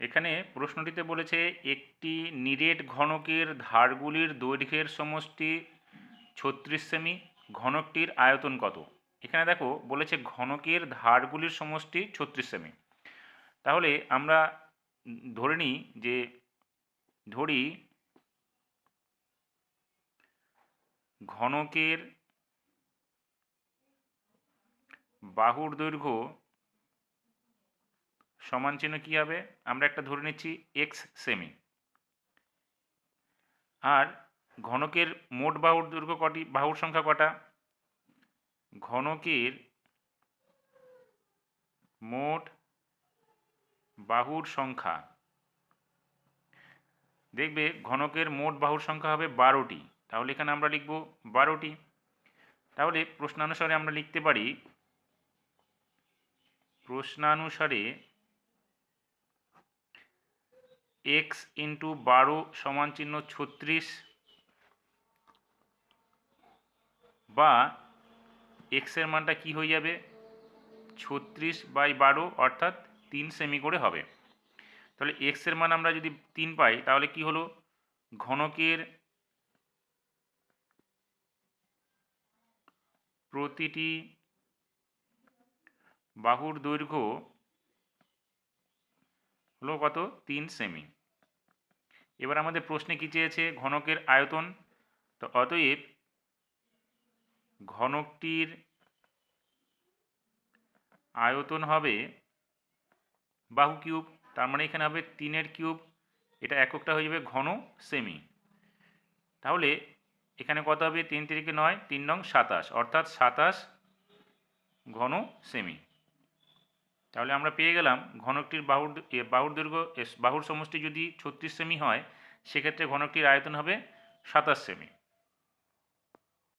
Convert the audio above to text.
এখানে প্রশ্নটিতে বলেছে, একটি নিরেট ঘনকের ধারগুলির দৈর্ঘ্যের সমষ্টি ছত্রিশ সেমি, ঘনকটির আয়তন কত? এখানে দেখো, বলেছে ঘনকের ধারগুলির সমষ্টি ছত্রিশ সেমি। তাহলে আমরা ধরে নিই যে, ধরি ঘনকের বাহুর দৈর্ঘ্য সমান চিহ্ন কী হবে? আমরা একটা ধরে নিচ্ছি এক্স সেমি আর ঘনকের মোট বাহুর দৈর্ঘ্য কটি? বাহুর সংখ্যা কটা? ঘনকের মোট বাহুর সংখ্যা। দেখবে ঘনকের মোট বাহুর সংখ্যা হবে বারোটি। তাহলে এখানে আমরা লিখব বারোটি। তাহলে প্রশ্নানুসারে আমরা লিখতে পারি, প্রশ্নানুসারে এক্স ইন্টু বারো সমান চিহ্ন ছত্রিশ বা এক্সের মানটা কি হয়ে যাবে? ছত্রিশ বাই বারো অর্থাৎ তিন সেমি করে হবে। তাহলে এক্সের মান আমরা যদি তিন পাই, তাহলে কি হলো? ঘনকের প্রতিটি বাহুর দৈর্ঘ্য হলো কত? তিন সেমি এবার আমাদের প্রশ্নে কী চেয়েছে? ঘনকের আয়তন। তো অতএব ঘনকটির আয়তন হবে বাহু কিউব, তার মানে এখানে হবে তিনের কিউব। এটা এককটা হয়ে যাবে ঘন সেমি। তাহলে এখানে কত হবে? তিন তিরিকে নয়, তিন নং সাতাশ। অর্থাৎ সাতাশ ঘন সেমি। তাহলে আমরা পেয়ে গেলাম ঘনকটির বাহুর বাহুর দৈর্ঘ্য বাহুর সমষ্টি যদি ছত্রিশ সেমি হয়, সেক্ষেত্রে ঘনকটির আয়তন হবে সাতাশ সেমি।